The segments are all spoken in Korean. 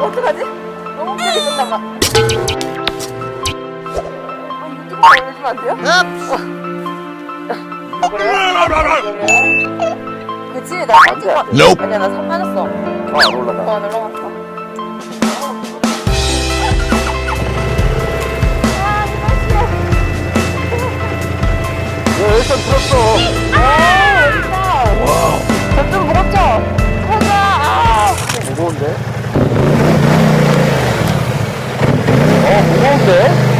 어떡하지? 너무 크게 끝나봐. 아, 유튜브 올려주면 안 돼요? 어. 그래요? 그치? 나 안 돼, 찍어. 안 돼. 아니야, 나산 맞았어. 아, 안 올라가. 어, 놀러 갔어. 야, 일단 들었어. 아, 멋있다. 와우. 저좀 무겁죠? 가자. 아. 무거운데? 어, 무거운데? Drop,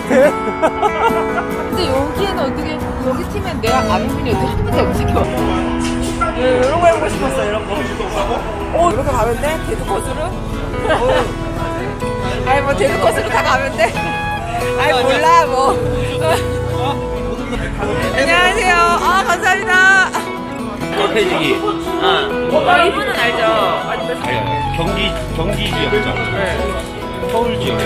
같아. 근데 여기에는 어떻게 여기 팀엔 내가 아는 분이 어떻게 한 번도 움직여? 네, 이런 거 해보고 싶었어 이런 거. 오 이렇게 가면 돼? 데드 코스로? 아니 뭐 데드 코스로 다 가면 돼? 아니 몰라 뭐. 안녕하세요. 아 감사합니다. 서태지기 어, 이분은 알죠? 아니, 경기 경기 지역죠. 서울 지역.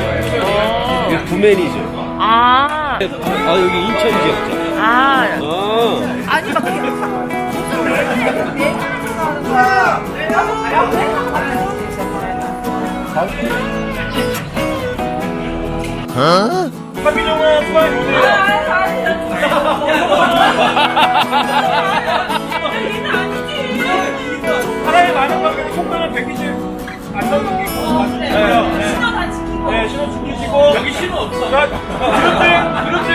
어. 구매니죠. 아, 아 여기 인천 지역죠. 아, 아. 아니 막. 박민정은 수고해 주세요. 사람이 많은 관계로 속도는 120 안전등기 네, 네. 신호 다 지키고 네 신호 지키시고 여기 신호 없어 자 이런데 이런데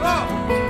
저아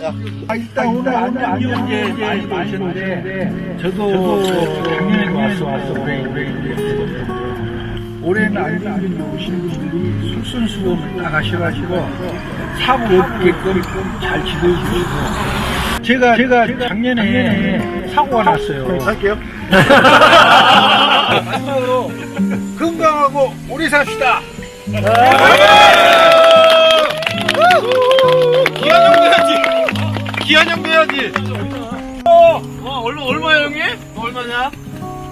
담배. 일단 오늘 오늘 안녕 이제 많이 마셨는데 저도 작년에 왔어 왔어. 올해 올해는 안정균 오신 분들이 술순수범을 다 가셔가지고 사고 없게끔 잘 지도해 주시고. 제가 제가 작년에 사고가 났어요. 할게요. 마지막으로 건강하고 오래 삽시다. 기한형 돼야지. 기한형 돼야지. 와 얼마 얼마야 형님? 얼마냐?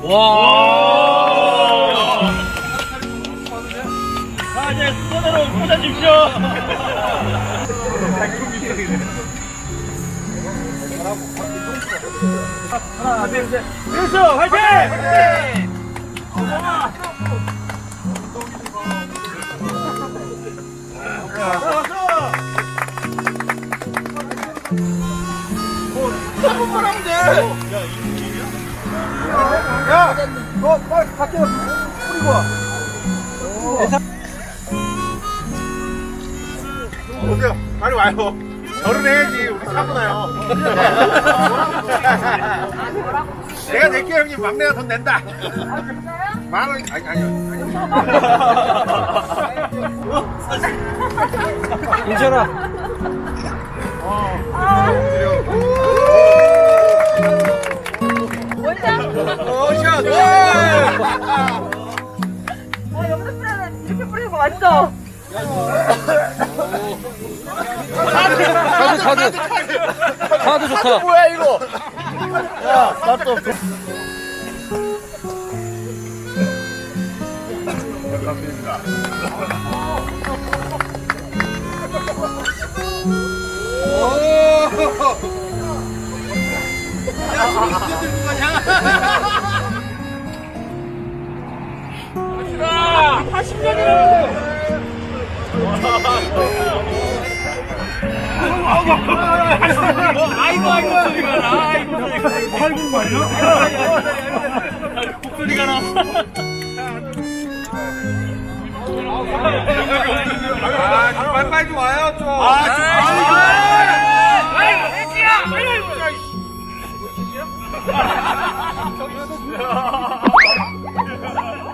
와. 자 이제 손으로 꽂아주십시오. 하나 둘 셋. 됐어 화이팅! 오세요. 빨리 와요. 절은 해야지. 우리 사고 나요. 내가 낼게요, 형님. 막내가 돈 낸다. 만 원, 아니, 아니요. 괜찮아. 어 샷! 어, 염색하는 이렇게 뿌리는 거 맛있어. 카드, 카드. 카드 좋다. 뭐야, 이거? 야, 나또 아이고, 아이고, 소리가 나. 아이고, 팔군 말이야? 목소리가 나. 아, 좀 빨리 좀 와요, 좀. 아, 좀. 아 哈哈哈哈哈哈。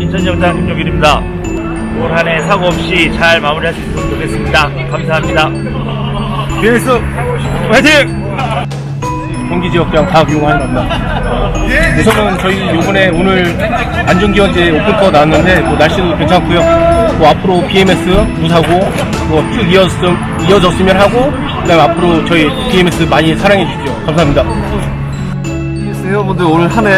인천정당 김종길입니다. 올 한 해 사고 없이 잘 마무리할 수 있으면 좋겠습니다. 감사합니다. BS 화이팅! 경기지역장 다 이용하는 겁니다. 우선은 저희 요번에 오늘 안전기원제 오픈터 나왔는데 뭐 날씨도 괜찮고요. 뭐 앞으로 BMS 무사고 뭐쭉 이어졌, 이어졌으면 하고 그다음 앞으로 저희 BMS 많이 사랑해 주십시오. 감사합니다. 회원분들 오늘 한 해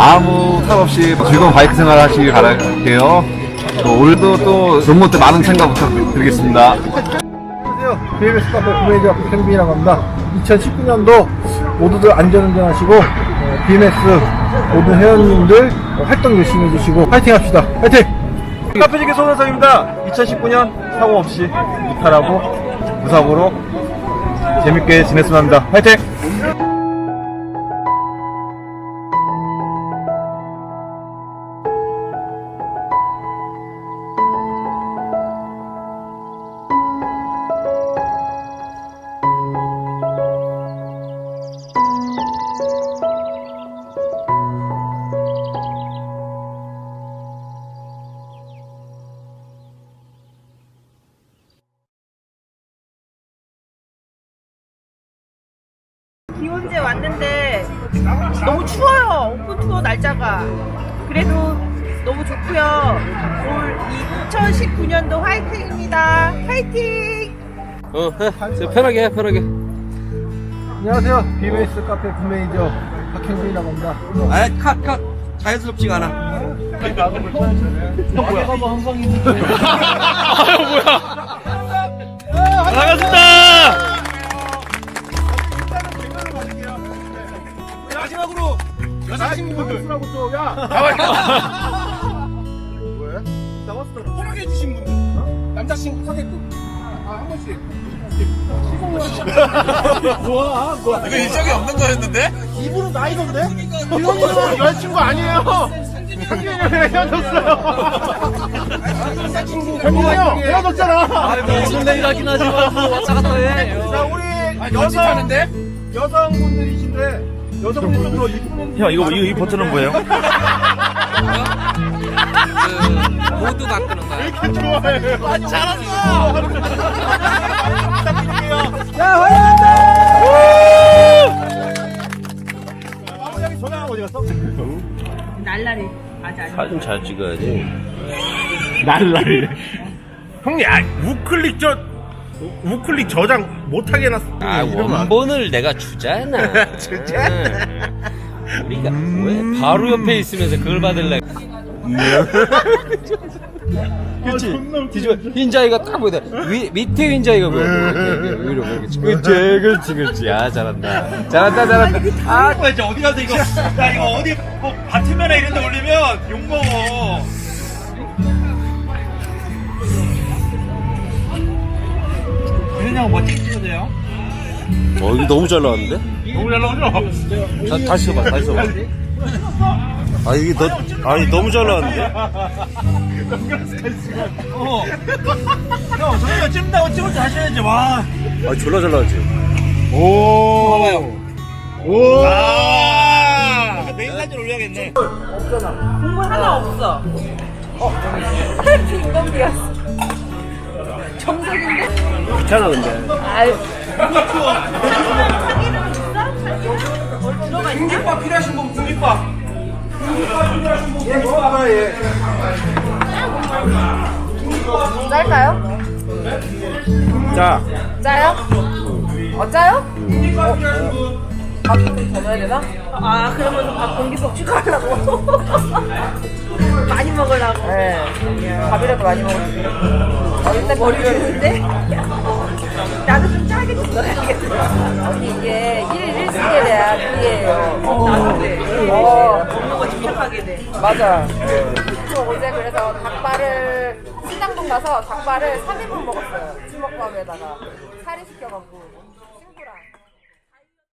아무 탈 없이 즐거운 바이크 생활 하시길 바랄게요. 또 올해도 또 좋은 때 많은 참가 부탁드리겠습니다. 안녕하세요. BMS 카페 구매자 박현빈이라고 합니다. 2019년도 모두들 안전운전 하시고 어, BMS 모든 회원님들 어, 활동 열심히 해주시고 파이팅 합시다. 파이팅! 카페지기 손원성입니다. 2019년 사고 없이 무탈하고 무사고로 재밌게 지냈으면 합니다. 화이팅! 기원제 왔는데 너무 추워요. 오픈 투어 날짜가. 그래도 너무 좋고요. 올 2019년도 화이팅입니다. 화이팅! 어, 해. 편하게 해, 편하게. 안녕하세요. BMS 카페 구매이저 박현빈이라고 합니다. 아, 컷, 컷. 자연스럽지가 않아. 반갑습니다. 여자친구 아니에요! 헤어졌어요! 상균이 형 헤어졌잖아! 무슨 내일 하긴 하지만, 왔다 갔다 해. 자, 우리 여성, 여성분들이신데, 여성분들로 이쁘는 형 이거 이, 이 버튼은 뭐예요? 모두 바꾸는 거야. 이렇게 좋아해 요. 아, 잘한다! 야, 전화 어디 갔어? 날라리. 사진 잘 찍어야지. 날라리. 형님, 아, 우클릭 저, 우- 우클릭 저장 못하게 해놨어. 아, 안 원본을 내가 주잖아. 주잖아. 우리가 왜 바로 옆에 있으면서 그걸 받을래? 그렇지. 뒤집어 흰자이가 딱 보이다. 위 밑에 흰자이가 보여. 이렇게, 이렇게, 위로 그렇지. 그렇지, 그렇지, 그렇지. 아 잘한다. 잘한다, 잘한다. 아, 아, 이제 어디 가서 이거, 야, 이거 어디, 뭐, 바트면에 이런 데 올리면 욕먹어. 그냥 뭐 찍으세요? 어 이거 너무 잘 나왔는데? 너무 잘 나오죠? 다, 다시 해봐, 다시 해봐. 아 이게 너, 아니 너무 잘 나왔는데? 어. 형, 저희가 찍는다고 찍을 줄 아셔야지, 와. 아 졸라 잘 나왔지. 오. 오. 아, 메인 사진 올려야겠네. 공물 하나 없어. 김건비였어. 정석인데? 괜찮아 근데. 아유. 사기는 있어? 들어가 있냐? 국립밥 필요하신 분, 국립밥. 짤까요? 자, 짜요? 어, 짜요? 어, 밥좀 더 넣어야 되나? 아, 그러면 밥 공기 섭취하려고. 많이 먹으려고. 네. 밥이라도 많이. 어, 일단 머리 주는데? 나도 좀 짜게 좀 넣어야겠다. 언니 이게 1일 1시에 대한 일이에요. 나도 그래. 어, 먹는 거 집착하게 돼. 맞아. 저 어제 그래서 닭발을 신당동 가서 닭발을 3인분 먹었어요. 주먹밥에다가 살이 시켜갖고.